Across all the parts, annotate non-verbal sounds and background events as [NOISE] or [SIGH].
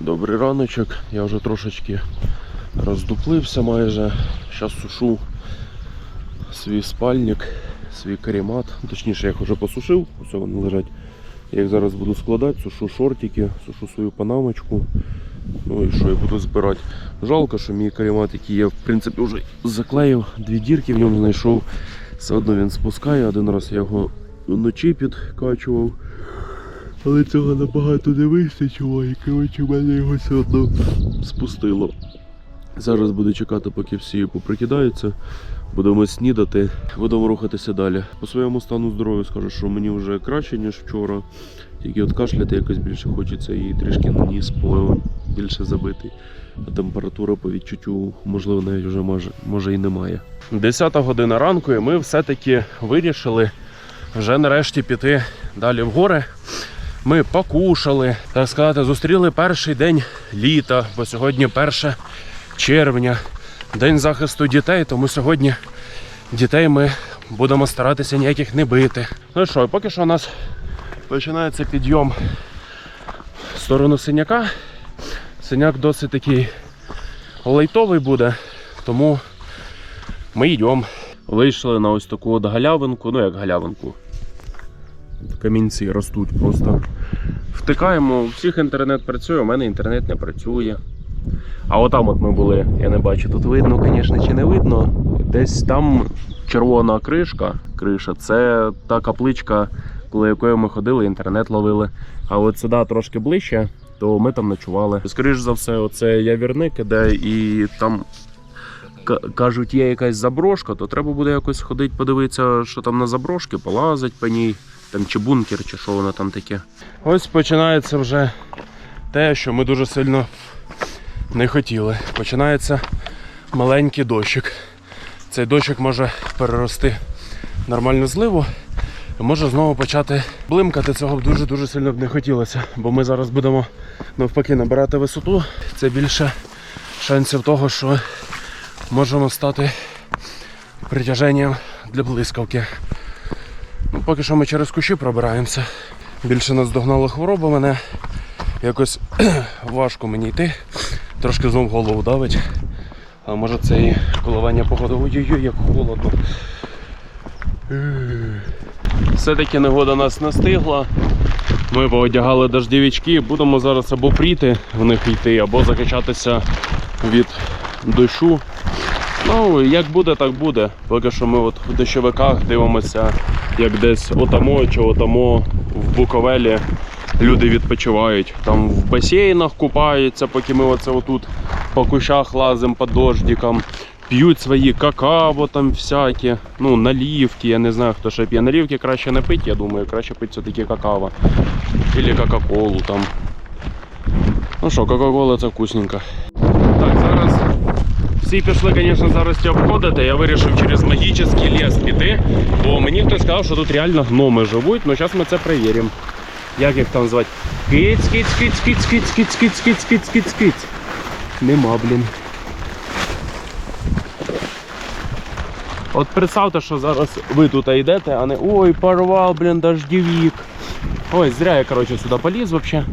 Добрий раночок. Я вже трошечки роздуплився майже. Зараз сушу свій спальник, свій каремат. Точніше, я їх вже посушив, ось вони лежать. Я їх зараз буду складати, сушу шортики, сушу свою панамочку. Ну і що я буду збирати. Жалко, що мій каремат, який я в принципі вже заклеїв, дві дірки в ньому знайшов. Все одно він спускає. Один раз я його вночі підкачував. Але цього набагато не вистачило і коротше в мене його все одно спустило. Зараз буду чекати, поки всі поприкидаються. Будемо снідати, будемо рухатися далі. По своєму стану здоров'я скажу, що мені вже краще, ніж вчора. Тільки от кашляти якось більше хочеться і трішки ніс більше забитий. А температура по відчуттю, можливо, навіть вже може, може і немає. 10 година ранку, і ми все-таки вирішили вже нарешті піти далі в гори. Ми покушали, так сказати, зустріли перший день літа, бо сьогодні 1 червня, день захисту дітей, тому сьогодні дітей ми будемо старатися ніяких не бити. Ну що, поки що у нас починається підйом в сторону синяка. Синяк досить такий лайтовий буде, тому ми йдемо. Вийшли на ось таку от галявинку, ну як галявинку, камінці ростуть просто. Втикаємо, у всіх інтернет працює, у мене інтернет не працює. А отам от ми були, я не бачу, тут видно, звісно, чи не видно. Десь там червона кришка, криша, це та капличка, коло якої ми ходили, інтернет ловили. А от сюди трошки ближче, то ми там ночували. Скоріш за все, оце явірник іде і там. Кажуть, є якась заброшка, то треба буде якось ходити, подивитися, що там на заброшки, полазить по ній, там чи бункер, чи що воно там таке. Ось починається вже те, що ми дуже сильно не хотіли. Починається маленький дощик. Цей дощик може перерости в нормальну зливу. Може знову почати блимкати. Цього б дуже-дуже сильно б не хотілося. Бо ми зараз будемо навпаки набирати висоту. Це більше шансів того, що можемо стати притяженням для блискавки. Ну, поки що ми через кущі пробираємося. Більше нас догнала хвороба мене. Якось [CLEARS THROAT] важко мені йти. Трошки знов голову давить. А може це і коливання погоди. Ой-ой-ой, як холодно. Все-таки негода нас настигла. Ми поодягали дождівички, будемо зараз або пріти в них йти, або закачатися від дощу. Ну, як буде, так буде. Поки що ми от в дощовиках дивимося, як десь отамо чи отамо в Буковелі люди відпочивають. Там в басейнах купаються, поки ми оце отут по кущах лазимо під дождиком. П'ють свої какао там всякі, ну, налівки, я не знаю, хто ще п'є. Налівки краще не пить, я думаю, краще пить все-таки какао. Или кока-колу там. Ну що, кока-кола це вкусненько. Всі пішли, звісно, зараз ті обходити. Я вирішив через магічний ліс піти, бо мені хтось сказав, що тут реально гноми живуть, ну зараз ми це перевіримо. Як їх там звати? Киць, киць, киць, киць, киць, киць, киць, киць, киць, киць, киць. Нема, блін. От представте, що зараз ви тут йдете, а не ой, порвав, блін, дождевик. Ой, зря я, короче, сюди поліз вообще.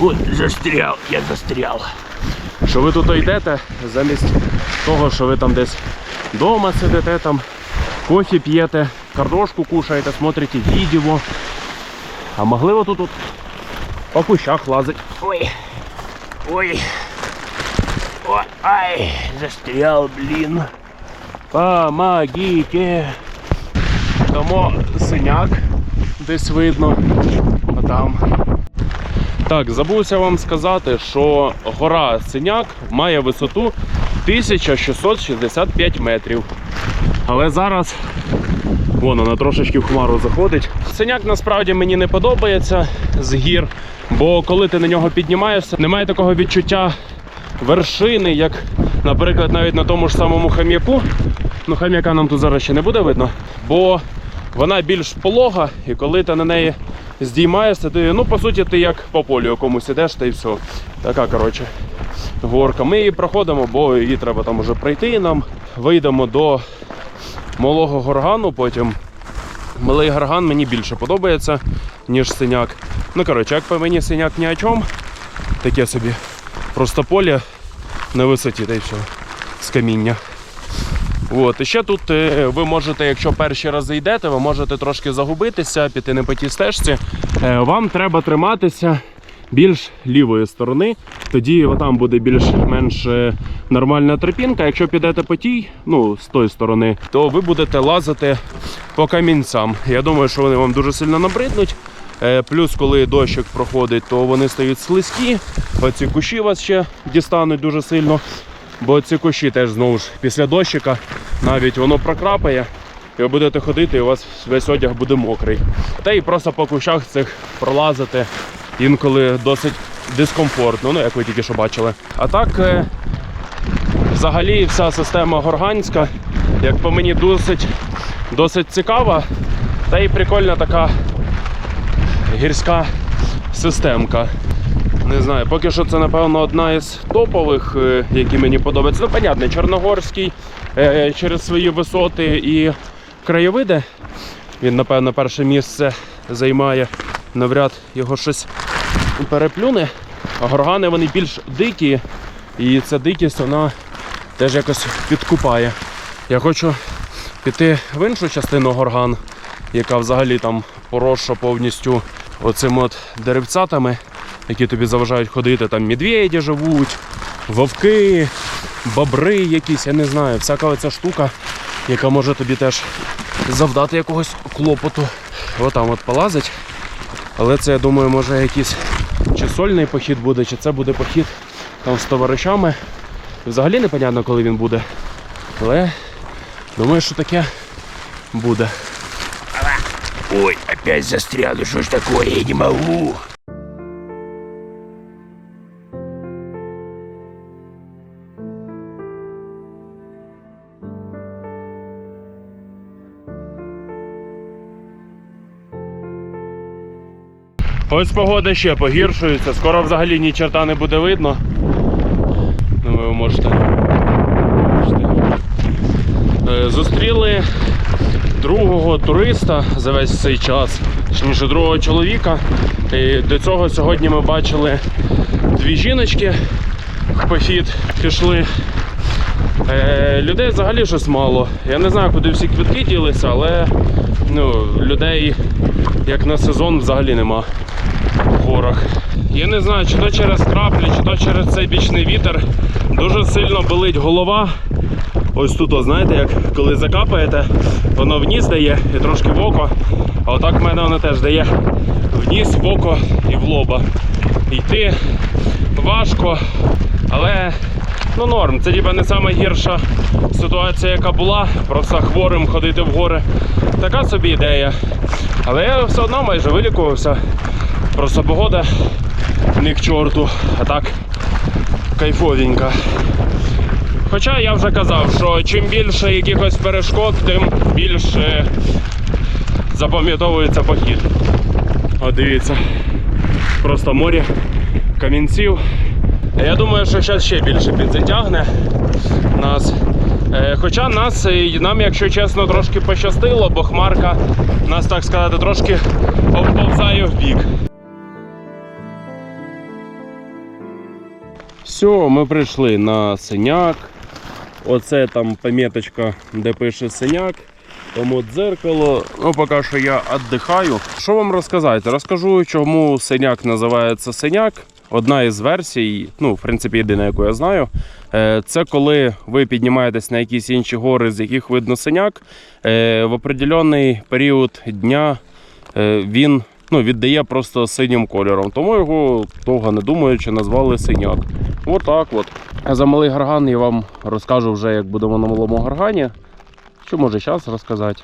Ой, застрял, я застрял. Що ви тут йдете, замість того, що ви там десь вдома сидите, там кофе п'єте, картошку кушаєте, смотрите відео. А могли ви тут, по кущах лазить. Ой. Ой. Ой, ай, застрял, блін. Помогите. Тому синяк десь видно. А там. Так, забувся вам сказати, що гора Синяк має висоту 1665 метрів. Але зараз вон вона трошечки в хмару заходить. Синяк насправді мені не подобається з гір, бо коли ти на нього піднімаєшся, немає такого відчуття вершини, як, наприклад, навіть на тому ж самому хам'яку. Ну, хам'яка нам тут зараз ще не буде видно, бо вона більш полога, і коли ти на неї здіймаєшся, ти, ну, по суті, ти як по полю якомусь ідеш, та й все. Така, коротше, горка. Ми її проходимо, бо її треба там уже пройти нам. Вийдемо до малого горгану, потім. Малий горган мені більше подобається, ніж синяк. Ну, коротше, як по мені синяк ні о чому, таке собі просто поле на висоті, та й все, з каміння. От, і ще тут е, ви можете, якщо перші рази йдете, ви можете трошки загубитися, піти не по тій стежці. Е, Вам треба триматися більш лівої сторони, тоді там буде більш-менш е, нормальна тропінка. Якщо підете по тій, ну з тої сторони, то ви будете лазити по камінцям. Я думаю, що вони вам дуже сильно набриднуть. Плюс, коли дощик проходить, то вони стають слизькі. Оці кущі вас ще дістануть дуже сильно. Бо ці кущі теж знову ж після дощика навіть воно прокрапає, і ви будете ходити, і у вас весь одяг буде мокрий. Та і просто по кущах цих пролазити інколи досить дискомфортно, ну як ви тільки що бачили. А так, е, взагалі, вся система горганська, як по мені, досить, досить цікава. Та і прикольна така гірська системка. Не знаю, поки що це, напевно, одна із топових, е, які мені подобаються. Ну, понятно, Чорногорський е, через свої висоти і краєвиди. Він, напевно, перше місце займає. Навряд його щось переплюне. А горгани вони більш дикі, і ця дикість вона теж якось підкупає. Я хочу піти в іншу частину горган, яка взагалі там поросша повністю оцим от деревцятами, які тобі заважають ходити. Там медведі живуть, вовки, бобри якісь, я не знаю, всяка оця штука, яка може тобі теж завдати якогось клопоту. Отам от полазить. Але це, я думаю, може якийсь чи сольний похід буде, чи це буде похід там з товаришами. Взагалі непонятно, коли він буде. Але думаю, що таке буде. Ой, опять застрял, что ж такое, я не могу. Ось погода ще погіршується, скоро взагалі ні черта не буде видно. Ну, ви можете. Е, Зустріли другого туриста за весь цей час, точніше другого чоловіка. І до цього сьогодні ми бачили дві жіночки в похід пішли. Е, людей взагалі щось мало. Я не знаю, куди всі квитки ділися, але ну, людей як на сезон взагалі нема в горах. Я не знаю, чи то через краплі, чи то через цей бічний вітер. Дуже сильно болить голова. Ось тут, о, знаєте, як коли закапаєте, воно вниз дає і трошки в око. А отак в мене воно теж дає вниз, в око і в лоба. Йти важко, але ну норм. Це ніби не найгірша ситуація, яка була. Просто хворим ходити в гори. Така собі ідея. Але я все одно майже вилікувався. Просто погода не к чорту, а так кайфовенька. Хоча я вже казав, що чим більше якихось перешкод, тим більше запам'ятовується похід. От дивіться, просто море камінців. Я думаю, що зараз ще більше підзатягне нас. Е, Хоча нас, е, нам, якщо чесно, трошки пощастило, бо хмарка нас, так сказати, трошки обповзає в бік. Все, ми прийшли на синяк. Оце там поміточка, де пише синяк. Тому дзеркало. Ну, поки що я віддихаю. Що вам розказати? Розкажу, чому синяк називається синяк. Одна із версій, ну, в принципі, єдина, яку я знаю, е, це коли ви піднімаєтесь на якісь інші гори, з яких видно синяк, е, в определений період дня е, він ну, віддає просто синім кольором. Тому його довго не думаючи назвали синяк. Отак от. А за малий гарган я вам розкажу вже, як будемо на малому гаргані. Чи може зараз розказати?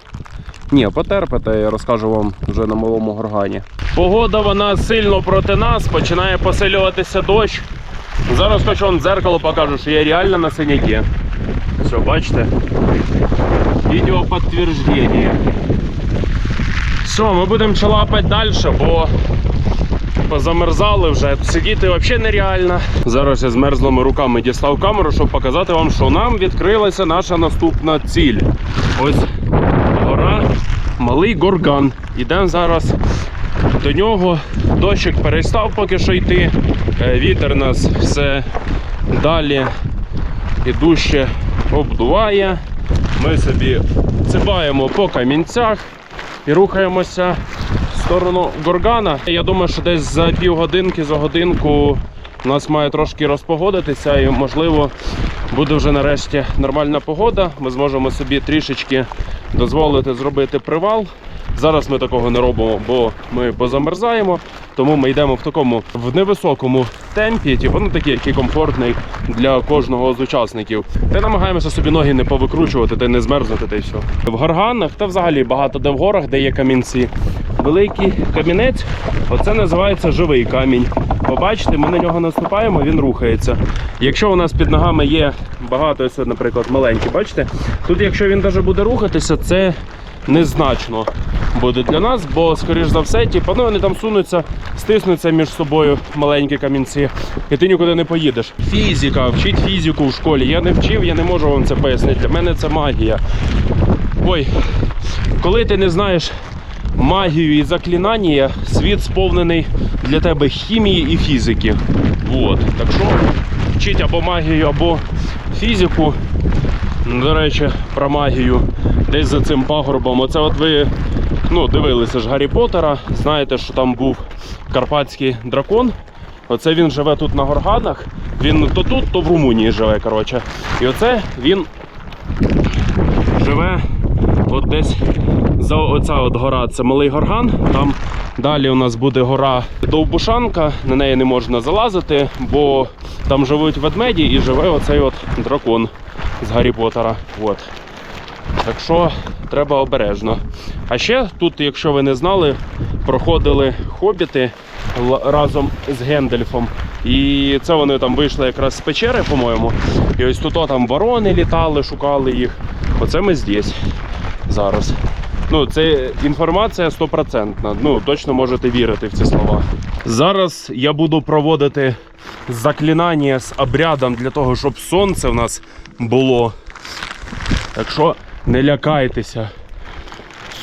Ні, потерпите, я розкажу вам вже на малому горгані. Погода вона сильно проти нас, починає посилюватися дощ. Зараз хочу вам дзеркало покажу, що я реально на синяки. Все, бачите? Відео підтвердження. Все, ми будемо чалапати далі, бо позамерзали вже. Сидіти взагалі нереально. Зараз я з мерзлими руками дістав камеру, щоб показати вам, що нам відкрилася наша наступна ціль. Ось гора Малий Горган. Ідемо зараз до нього. Дощик перестав поки що йти. Е, Вітер нас все далі і дужче обдуває. Ми собі цибаємо по камінцях і рухаємося сторону Горгана. Я думаю, що десь за півгодинки, за годинку у нас має трошки розпогодитися і можливо буде вже нарешті нормальна погода. Ми зможемо собі трішечки дозволити зробити привал. Зараз ми такого не робимо, бо ми позамерзаємо. Тому ми йдемо в такому в невисокому темпі, типу, ну такий, який комфортний для кожного з учасників. Та намагаємося собі ноги не повикручувати, та не змерзнути, та й все. В горганах та взагалі багато де в горах, де є камінці. Великий камінець, оце називається живий камінь. Побачите, ми на нього наступаємо, він рухається. Якщо у нас під ногами є багато, ось, наприклад, маленькі, бачите, тут, якщо він навіть буде рухатися, це незначно буде для нас, бо, скоріш за все, типу, ну, вони там сунуться, стиснуться між собою маленькі камінці, і ти нікуди не поїдеш. Фізика, вчить фізику в школі. Я не вчив, я не можу вам це пояснити. Для мене це магія. Ой, коли ти не знаєш магію і заклинання, світ сповнений для тебе хімії і фізики. От. Так що вчить або магію, або фізику. До речі, про магію. Десь за цим пагорбом. Оце от ви ну, дивилися ж Гаррі Поттера. Знаєте, що там був карпатський дракон. Оце він живе тут на горганах. Він то тут, то в Румунії живе. коротше. І оце він живе от десь за оця от гора, це малий горган. Там далі у нас буде гора Довбушанка, на неї не можна залазити, бо там живуть ведмеді і живе оцей от дракон з Гаррі Поттера. От. Так що треба обережно. А ще тут, якщо ви не знали, проходили хобіти разом з Гендельфом. І це вони там вийшли якраз з печери, по-моєму. І ось тут там ворони літали, шукали їх. Оце ми здесь зараз. Ну, це інформація стопроцентна. Ну, точно можете вірити в ці слова. Зараз я буду проводити заклинання з обрядом для того, щоб сонце в нас було. Так що не лякайтеся.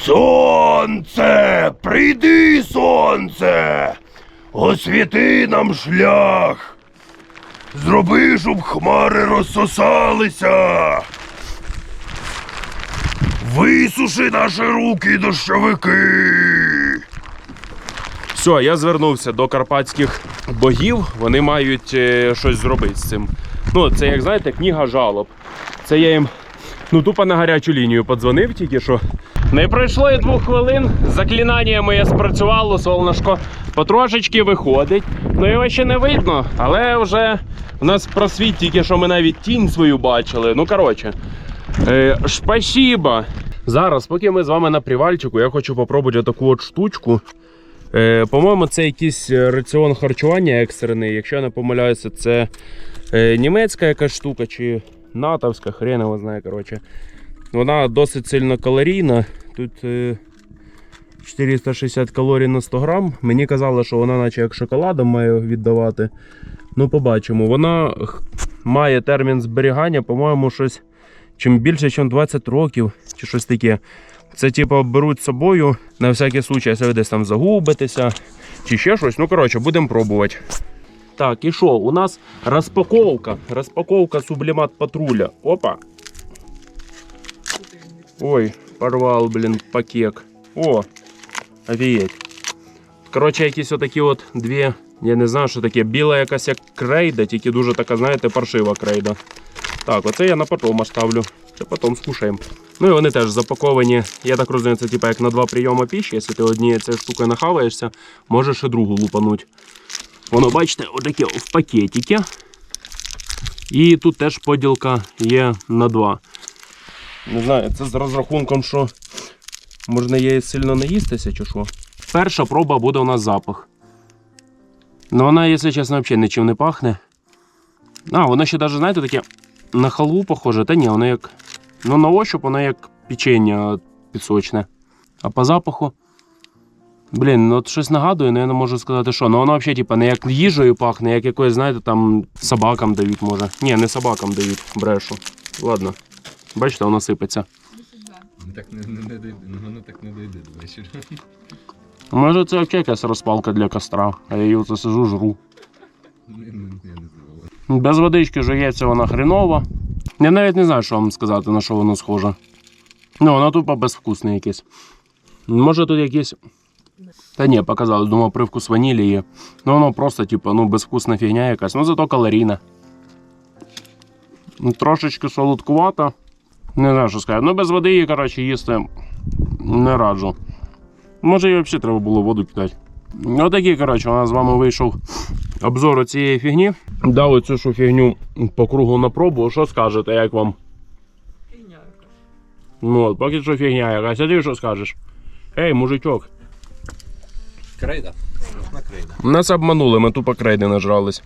Сонце, прийди, сонце, освіти нам шлях. Зроби, щоб хмари розсосалися. Висуши наші руки, дощовики. Все, я звернувся до карпатських богів. Вони мають е, щось зробити з цим. Ну, це, як знаєте, книга жалоб. Це я їм ну, тупо на гарячу лінію подзвонив тільки що. Не пройшло і двох хвилин. Заклинання моє спрацювало, солнышко потрошечки виходить. Ну його ще не видно, але вже в нас просвіт тільки що ми навіть тінь свою бачили. Ну, коротше. Е, спасибо. Зараз, поки ми з вами на привальчику, я хочу попробувати таку от штучку. Е, по-моєму, це якийсь е, раціон харчування екстрений. Якщо я не помиляюся, це е, німецька якась штука чи натовська, хрен його знає. Коротше. Вона досить сильно калорійна. Тут е, 460 калорій на 100 грам. Мені казали, що вона наче як шоколадом має віддавати. Ну, побачимо. Вона має термін зберігання, по-моєму, щось чим більше, ніж 20 років, чи щось таке. Це типу беруть з собою на всякий случай, якщо ви десь там загубитеся, чи ще щось. Ну, коротше, будемо пробувати. Так, і що? У нас розпаковка. Розпаковка сублімат патруля. Опа. Ой, порвав, блін, пакет. О, офігеть. Коротше, якісь отакі от дві, я не знаю, що таке. Біла якась як крейда, тільки дуже така, знаєте, паршива крейда. Так, оце я на потом оставлю. Це потім скушаємо. Ну і вони теж запаковані. Я так розумію, це типа як на два прийоми піші. Якщо ти однією цією штукою нахаваєшся, можеш і другу лупануть. Воно, бачите, отаке в пакетики. І тут теж поділка є на два. Не знаю, це з розрахунком, що можна її сильно наїстися чи що. Перша проба буде у нас запах. Ну вона, якщо чесно, взагалі нічим не пахне. А, воно ще навіть, знаєте, таке на халву похоже, та ні, воно як. Ну, на ощуп воно як печення підсочне. А по запаху. Блін, ну от щось нагадує, але я не можу сказати, що. Ну воно взагалі, типа, не як їжею пахне, як якоюсь, знаєте, там собакам дають, може. Ні, не собакам дають, брешу. Ладно. Бачите, воно сипеться. Ну, Так не, не, не дойде, ну воно так не дойде до вечора. Може, це взагалі якась розпалка для костра, а я її оце сижу, жру. Не, не, не, не здивований. Без водички жується вона хренова. Я навіть не знаю, що вам сказати, на що воно схоже. Ну, воно тупо безвкусне якесь. Може тут якесь. Та ні, показали, думав, привкус ванілі є. Ну воно просто, типу, ну, безвкусна фігня якась, ну зато калорійна. Ну, Трошечки солодкувата. Не знаю, що сказати. Ну, без води її, коротше, їсти не раджу. Може, їй взагалі треба було воду кидати. Отакий, коротше, у нас з вами вийшов обзор цієї фігні. Дав оцю що фігню по кругу на пробу. Що скажете, як вам? Ну, от, поки що фігня якась. А ти що скажеш? Ей, мужичок. Крейда. На крейда. Нас обманули, ми тупо крейди нажрались.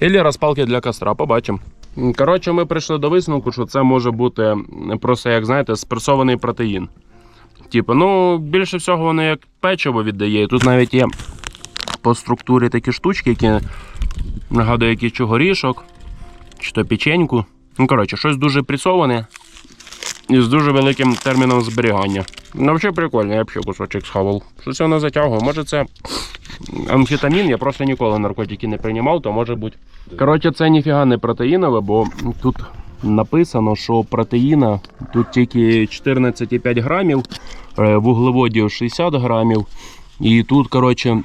Ілі розпалки для костра, побачимо. Коротше, ми прийшли до висновку, що це може бути просто, як знаєте, спресований протеїн. Типу, ну, більше всього воно як печиво віддає. Тут навіть є по структурі такі штучки, які нагадує якийсь чи горішок, чи то печеньку. Ну, коротше, щось дуже пресоване і з дуже великим терміном зберігання. Ну, взагалі прикольно, я б ще кусочок схавав. Щось воно затягує. Може це амфетамін, я просто ніколи наркотики не приймав, то може бути. Коротше, це ніфіга не протеїнове, бо тут написано, що протеїна тут тільки 14,5 грамів, е, вуглеводів 60 грамів. І тут, коротше,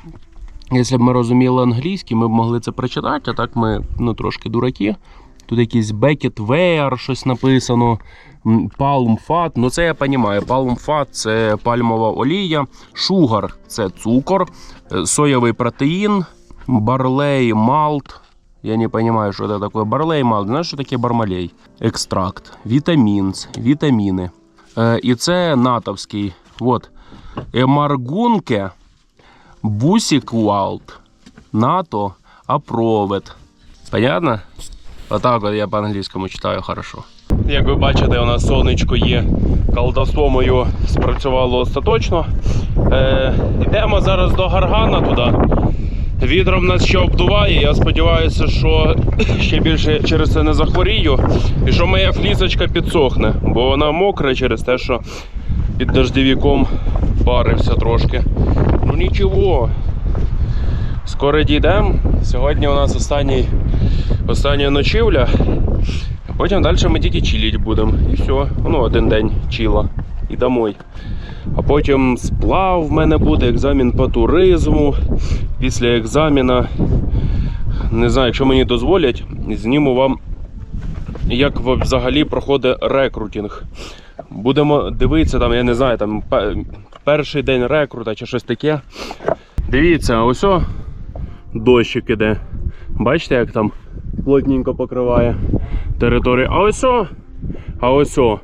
якщо б ми розуміли англійський, ми б могли це прочитати, а так ми ну, трошки дураки. Тут якийсь Beckett Wear, щось написано. Fat, ну це я розумію. Fat це пальмова олія, шугар це цукор, е, соєвий протеїн, барлей малт. Я не розумію, що це таке. Барлей малт. Знаєш, що таке бармалей? Екстракт, вітамінс, вітаміни. Е, і це натовський. От. Емаргунке, бусіквалт, НАТО, апровет. Понятно? Отак от я по-англійському читаю хорошо. Як ви бачите, у нас сонечко є. Колдовство моє спрацювало остаточно. Е, йдемо зараз до Гаргана туди. Вітром нас ще обдуває. Я сподіваюся, що [COUGHS] ще більше через це не захворію. І що моя флісочка підсохне, бо вона мокра через те, що під дождевиком парився трошки. Ну нічого. Скоро дійдемо. Сьогодні у нас останній, остання ночівля. Потім далі ми тільки чилити будемо. І все. Ну, один день чіла. І домой. А потім сплав в мене буде, екзамен по туризму. Після екзамена, не знаю, якщо мені дозволять, зніму вам, як взагалі проходить рекрутинг. Будемо дивитися, там, я не знаю, там перший день рекрута чи щось таке. Дивіться, ось о, дощик іде. Бачите, як там плотненько покриває територію. А ось о, а ось о.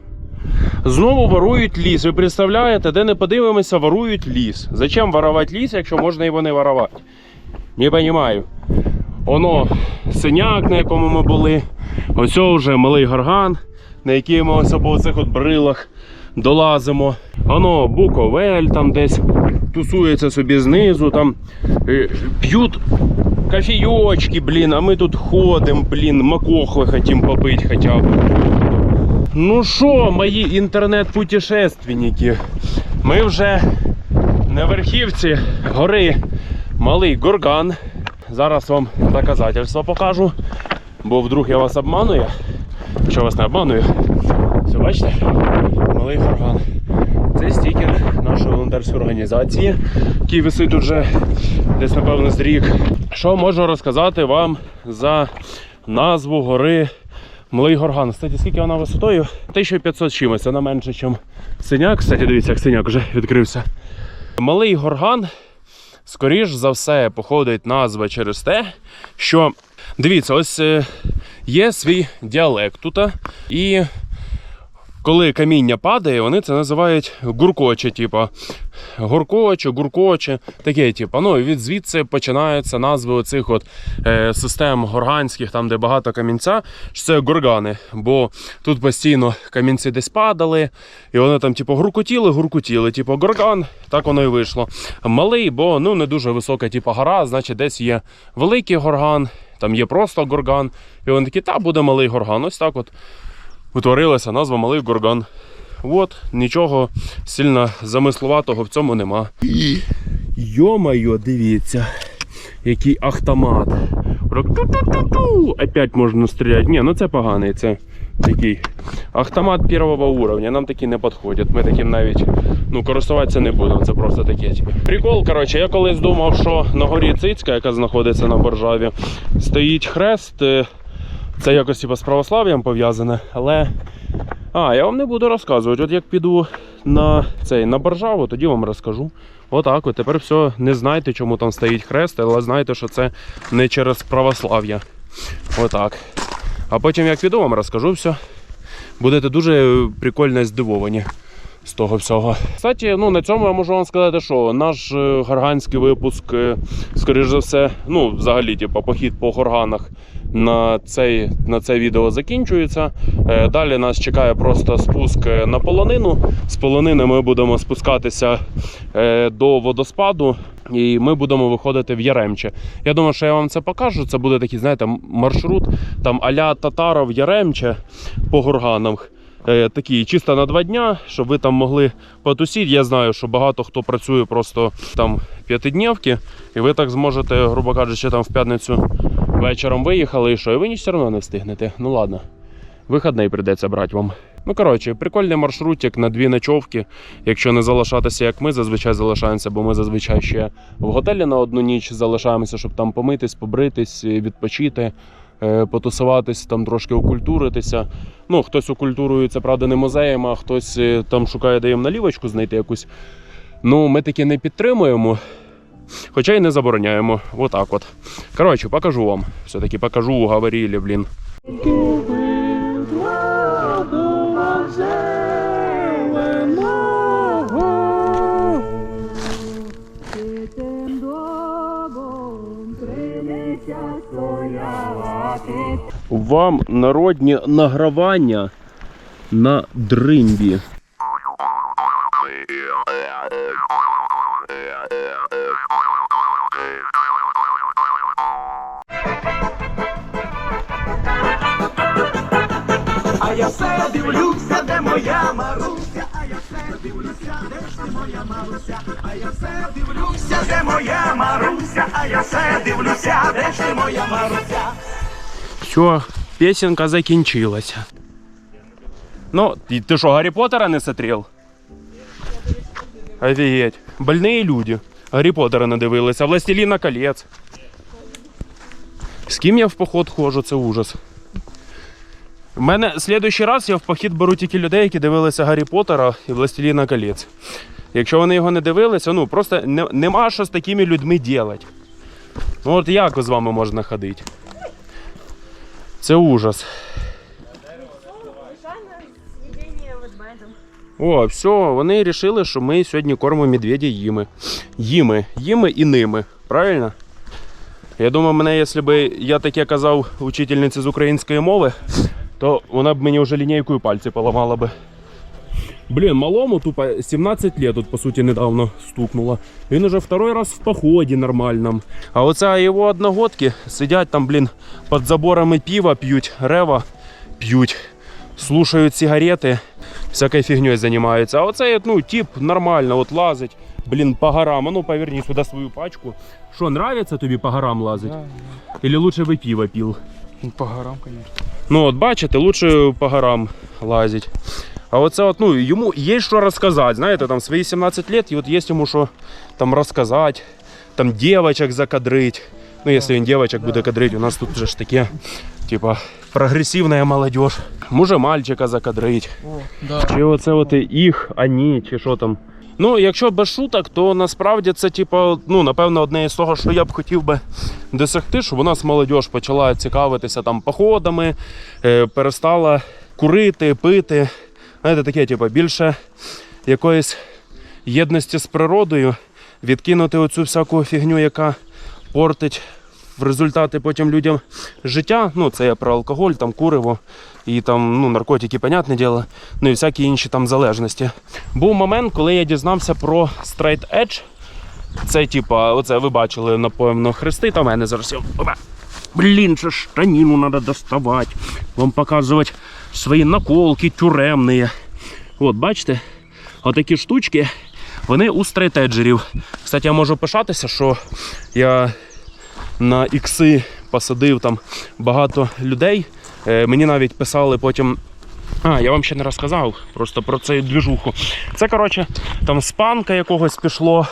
Знову ворують ліс. Ви представляєте, де не подивимося, ворують ліс. Зачем воровати ліс, якщо можна його не воровати? Не розумію. Оно синяк, на якому ми були. Ось вже малий горган, на який ми ось по цих от брилах долазимо. Оно буковель там десь тусується собі знизу, там е, п'ють кофійочки, блін, а ми тут ходимо, блін, макохви хотім попити хоча б. Ну що, мої інтернет-путешественники, ми вже на верхівці гори Малий Горган. Зараз вам доказательства покажу, бо вдруг я вас обманую. Якщо вас не обманую, все бачите? Малий Горган. Це стікер нашої волонтерської організації, який висить уже десь, напевно, з рік. Що можу розказати вам за назву гори Малий Горган. Кстати, скільки вона висотою? 1500 з чимось, вона менше, ніж синяк. Кстати, дивіться, як синяк вже відкрився. Малий Горган, скоріш за все, походить назва через те, що дивіться, ось е, є свій діалект тут. І коли каміння падає, вони це називають гуркоче, типу. Гуркоче, гуркоче, таке, типу. Ну, від звідси починаються назви оцих от е, систем горганських, там, де багато камінця, що це горгани. Бо тут постійно камінці десь падали, і вони там, типу, гуркотіли, гуркотіли, типу, горган, так воно і вийшло. Малий, бо ну, не дуже висока, типу, гора, значить, десь є великий горган, там є просто горган. І вони такі, та буде малий горган. Ось так от утворилася назва Малий Горган. От, нічого сильно замислуватого в цьому нема. Йо-майо, дивіться, який автомат. Опять можна стріляти. Ні, ну це поганий, це такий. Автомат першого уровня, нам такі не підходять. Ми таким навіть ну, користуватися не будемо. Це просто таке. Типу. Прикол, коротше, я колись думав, що на горі Цицька, яка знаходиться на Боржаві, стоїть хрест. Це якось типу, з православ'ям пов'язане, але. А, я вам не буду розказувати. От як піду на цей на Боржаву, тоді вам розкажу. Отак, от тепер все не знаєте, чому там стоїть хрест, але знаєте, що це не через православ'я. Отак. А потім, як піду, вам розкажу все. Будете дуже прикольно здивовані з того всього. Кстати, ну на цьому я можу вам сказати, що наш е, гарганський випуск, е, скоріш за все, ну, взагалі, типу, похід по горганах на, цей, на це відео закінчується. Е, Далі нас чекає просто спуск е, на полонину. З полонини ми будемо спускатися е, до водоспаду. І ми будемо виходити в Яремче. Я думаю, що я вам це покажу. Це буде такий, знаєте, маршрут там аля Татаров Яремче по горганам. Е, Такий чисто на два дня, щоб ви там могли потусити. Я знаю, що багато хто працює просто там п'ятидневки, і ви так зможете, грубо кажучи, там в п'ятницю вечором виїхали, і що, і ви все одно не встигнете. Ну ладно, вихідний прийдеться брати вам. Ну коротше, прикольний маршрутик на дві ночовки. Якщо не залишатися, як ми зазвичай залишаємося, бо ми зазвичай ще в готелі на одну ніч залишаємося, щоб там помитись, побритись, відпочити, е, потусуватись, там трошки окультуритися. Ну, хтось окультурується, правда, не музеєм, а хтось е, там шукає, де їм налівочку знайти якусь. Ну, ми таки не підтримуємо. Хоча й не забороняємо. Отак от. Коротше, покажу вам. Все-таки покажу, говорили, блін. Вам народні награвання на дримбі. А я все дивлюся, де моя Маруся, а я все дивлюся, де ж ти моя Маруся, а я все дивлюся, де моя Маруся, а я все дивлюся, де ж ти моя Маруся. Все, песенка закінчилася. Ну, ти, що, Гаррі Поттера не смотрел? Офігеть. Больні люди. Гаррі Поттера не дивилися, Властеліна колец. З ким я в поход ходжу, це ужас. У мене слідуючий раз я в похід беру тільки людей, які дивилися Гаррі Поттера і Властеліна колец. Якщо вони його не дивилися, ну просто не, нема що з такими людьми робити. Ну от як з вами можна ходити? Це ужас. О, все, вони вирішили, що ми сьогодні кормимо медведя їми. Їми, їми і ними. Правильно? Я думаю, мене, якщо б я таке казав учительниці з української мови, то вона б мені вже лінійкою пальці поламала би. Блін, малому тупо 17 лет тут, по суті, недавно стукнуло. Він уже второй раз в поході нормальному. А оце його одногодки сидять там, блін, під заборами пива п'ють, рева п'ють, слушають сигарети, всякою фігньою займаються. А оцей, ну, тип нормально, от лазить, блін, по горам. А ну поверни сюди свою пачку. Що, нравиться тобі по горам лазить? Или лучше би пиво пив? По горам, звісно. Ну, от бачите, лучше по горам лазить. А оце от, ну, йому є що розказати. Знаєте, там свої 17 років, і от є йому що там розказати, там дівчаток закадрить. Ну, якщо він дівчаток буде кадрить, у нас тут вже ж таке, типа, прогресивна молодь. Може мальчика закадрить. О, да. Чи оце от їх, ані, чи що там. Ну, якщо без шуток, то насправді це, типу, ну, напевно, одне із того, що я б хотів би досягти, щоб у нас молодь почала цікавитися там походами, е, перестала курити, пити. Знаєте, таке, типу, більше якоїсь єдності з природою, відкинути оцю всяку фігню, яка портить в результаті потім людям життя. Ну, це я про алкоголь, там куриво і там ну, наркотики, понятне діло, ну і всякі інші там залежності. Був момент, коли я дізнався про Straight Edge. Це, типа, оце ви бачили, напевно, хрести. Та в мене зараз. Опа. Блін, же штаніну треба доставати. Вам показувати свої наколки тюремні. От, бачите, отакі штучки, вони у стрейтеджерів. Кстати, я можу пишатися, що я на ікси посадив там багато людей. Е, Мені навіть писали потім. А, я вам ще не розказав просто про цю двіжуху. Це, коротше, там з панка якогось пішло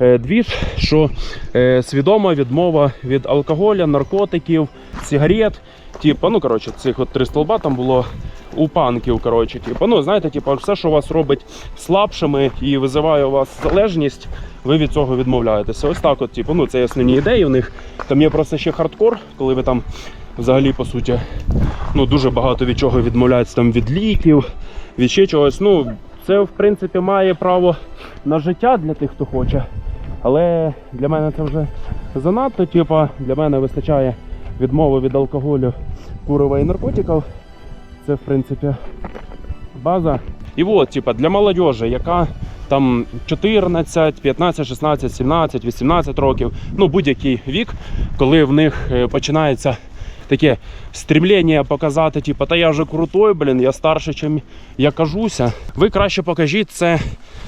е, двіж, що е, свідома відмова від алкоголя, наркотиків, сигарет. Типу, ну коротше, цих от три столба там було у панків. Коротше, типу, ну знаєте, типу, все, що вас робить слабшими і визиває у вас залежність, ви від цього відмовляєтеся. Ось так, от, типу, ну це основні ідеї в них. Там є просто ще хардкор, коли ви там взагалі по суті ну дуже багато від чого відмовляються там від ліків, від ще чогось. Ну, це в принципі має право на життя для тих, хто хоче. Але для мене це вже занадто. Типа, для мене вистачає відмови від алкоголю, курива і наркотиків. Це в принципі база. І от, типа, для молодежі, яка там 14, 15, 16, 17, 18 років, ну будь-який вік, коли в них е, починається таке стремлення показати, типу, та я вже крутой, блін, я старше, чим я кажуся. Ви краще покажіть це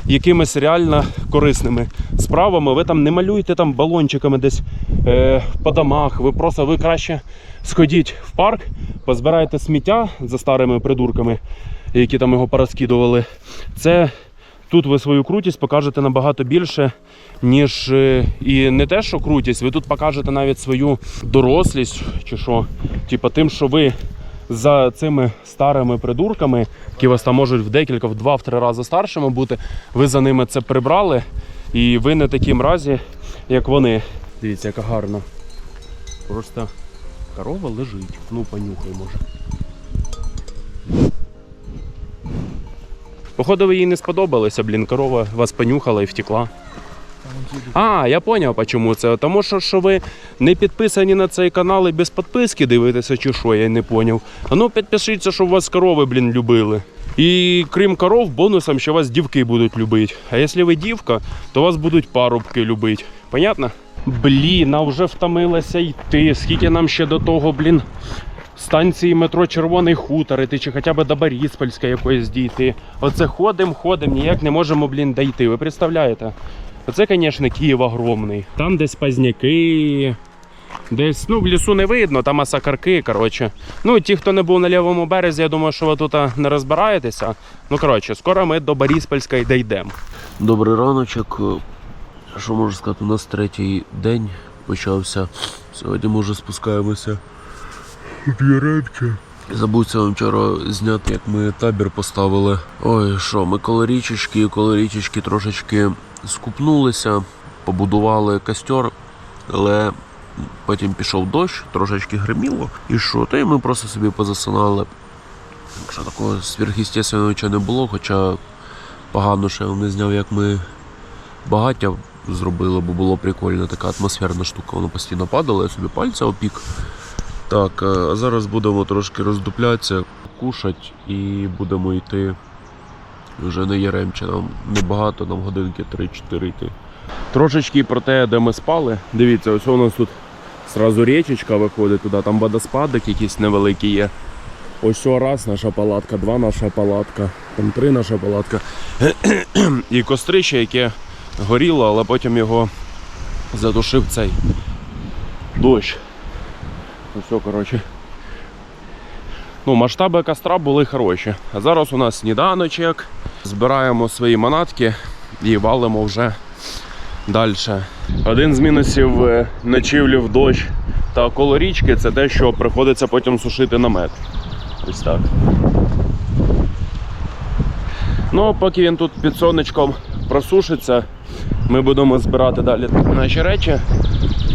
якимись реально корисними справами. Ви там не малюйте там балончиками десь е, по домах. Ви просто ви краще сходіть в парк, позбирайте сміття за старими придурками, які там його порозкидували. Це тут ви свою крутість покажете набагато більше, ніж е, і не те, що крутість, ви тут покажете навіть свою дорослість, чи що, типа тим, що ви за цими старими придурками, які вас там можуть в декілька, в два, в три рази старшими бути, ви за ними це прибрали, і ви не таким разі, як вони. Дивіться, яка гарна. Просто корова лежить. Ну, понюхай, може. Походу, їй не сподобалося, блін, корова вас понюхала і втекла. А, я поняв, чому це. Тому що, що ви не підписані на цей канал і без підписки дивитеся, чи що, я не поняв. А ну підпишіться, щоб вас корови, блін, любили. І крім коров, бонусом ще вас дівки будуть любити. А якщо ви дівка, то вас будуть парубки любити. Понятно? Блін, а вже втомилася йти. Скільки нам ще до того, блін, станції метро Червоний хутор іти, чи хоча б до Бориспольська якоїсь дійти. Оце ходимо, ходимо, ніяк не можемо, блін, дійти. Ви представляєте? Оце, звісно, Київ огромний. Там десь пазняки. Десь, ну, в лісу не видно, там асакарки, коротше. Ну, ті, хто не був на лівому березі, я думаю, що ви тут не розбираєтеся. Ну, коротше, скоро ми до Бориспольська й дійдемо. Добрий раночок. Що можу сказати, у нас третій день почався. Сьогодні ми вже спускаємося. Забувся вам вчора зняти, як ми табір поставили. Ой, що, ми коло річечки, коло річечки трошечки скупнулися, побудували костер, але потім пішов дощ, трошечки гриміло. І що? Та й ми просто собі позасинали. Що такого сверхъестественного нічого не було, хоча погано, що я не зняв, як ми багаття зробили, бо було прикольно, така атмосферна штука, воно постійно падало, я собі пальця опік. Так, е, зараз будемо трошки роздуплятися, кушати і будемо йти вже не Яремче, нам небагато, нам годинки 3-4 йти. Трошечки про те, де ми спали. Дивіться, ось у нас тут зразу річечка виходить туди, там водоспадик якийсь невеликий є. Ось раз наша палатка, два наша палатка, там три наша палатка. І кострище, яке горіло, але потім його задушив цей дощ. Ось, коротше. Ну, масштаби костра були хороші. А зараз у нас сніданочок. Збираємо свої манатки і валимо вже далі. Один з мінусів е, ночівлі в дощ та коло річки це те, що приходиться потім сушити намет. Ось так. Ну, поки він тут під сонечком просушиться, ми будемо збирати далі наші речі.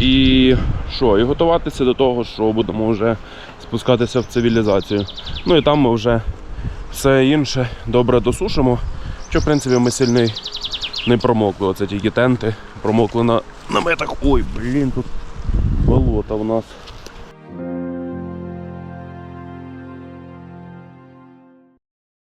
І що, і готуватися до того, що будемо вже спускатися в цивілізацію. Ну і там ми вже все інше добре досушимо. Що, в принципі, ми сильно не промокли. Оце тільки тенти. Промокли на наметах. Ой, блін, тут болото в нас.